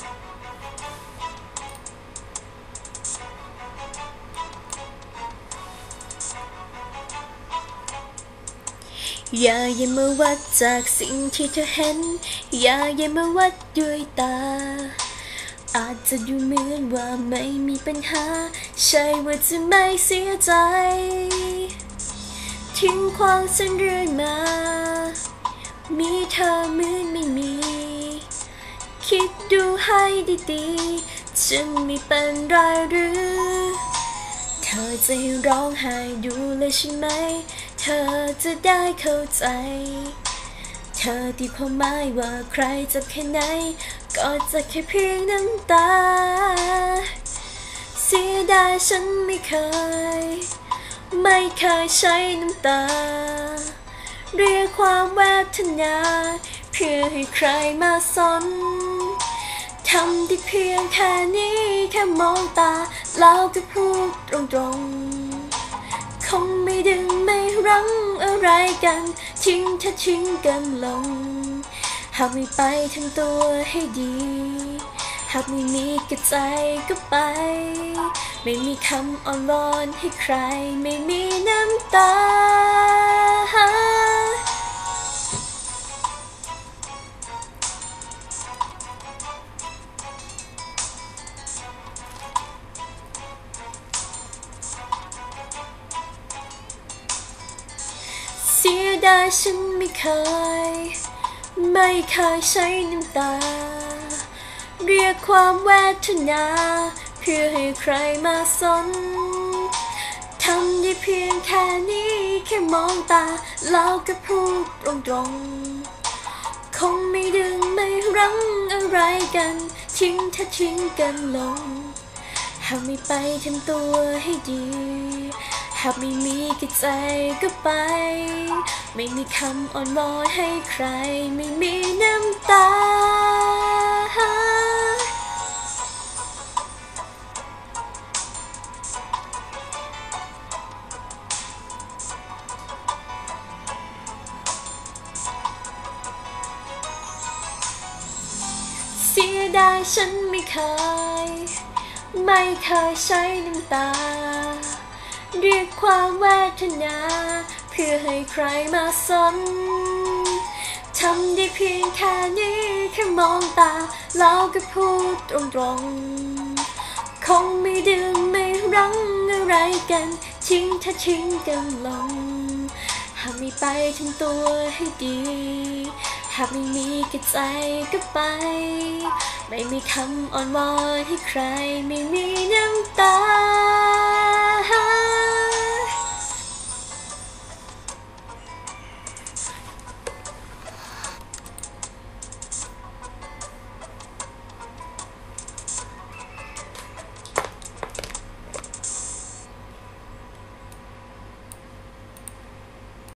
อย่าอย่ามาวัดจากสิ่งที่เธอเห็น อย่าอย่ามาวัดด้วยตา อาจจะดูเหมือนว่าไม่มีปัญหา ใช่ว่าจะไม่เสียใจ ทิ้งความสันเรื่อยมา มีเธอเหมือนไม่มี ดูให้ดีๆจะไม่เป็นไรหรือ เธอจะร้องไห้ดูเลยใช่ไหม เธอจะได้เข้าใจ เธอที่พอหมายว่าใครจะแค่ไหน ก็จะแค่เพียงน้ำตา เสียดายฉันไม่เคย ไม่เคยใช้น้ำตา เรียกความแวทนา เพื่อให้ใครมาสน ทำได้เพียงแค่นี้แค่มองตา แล้วก็พูดตรงๆ คงไม่ดึงไม่รั้งอะไรกัน ทิ้งถ้าทิ้งกันลง หากไม่ไปทำตัวให้ดี หากไม่มีกระใจก็ไป ไม่มีคำอ่อนวอนให้ใครไม่มีน้ เสียดายฉันไม่เคย ไม่เคยใช้น้ำตา เรียกความแวทนา เพื่อให้ใครมาสนทำได้เพียงแค่นี้แค่มองตา แล้วก็พูดตรงๆ คงไม่ดึงไม่รั้งอะไรกัน ทิ้งถ้าทิ้งกันลงหากไม่ไปทำตัวให้ดี หากไม่มีกระใจก็ไป ไม่มีคำอ่อนวอนให้ใคร ไม่มีน้ำตา เสียดายฉันไม่เคย ไม่เคยใช้น้ำตา เรียกความแวทนา เพื่อให้ใครมาสน ทำได้เพียงแค่นี้แค่มองตา แล้วก็พูดตรงๆ คงไม่ดึงไม่รั้งอะไรกัน ทิ้งถ้าทิ้งกันลง หากไม่ไปทำตัวให้ดี หากไม่มีกใจก็ไป ไม่มีคำอ่อนวอนให้ใคร ไม่มีน้ำตา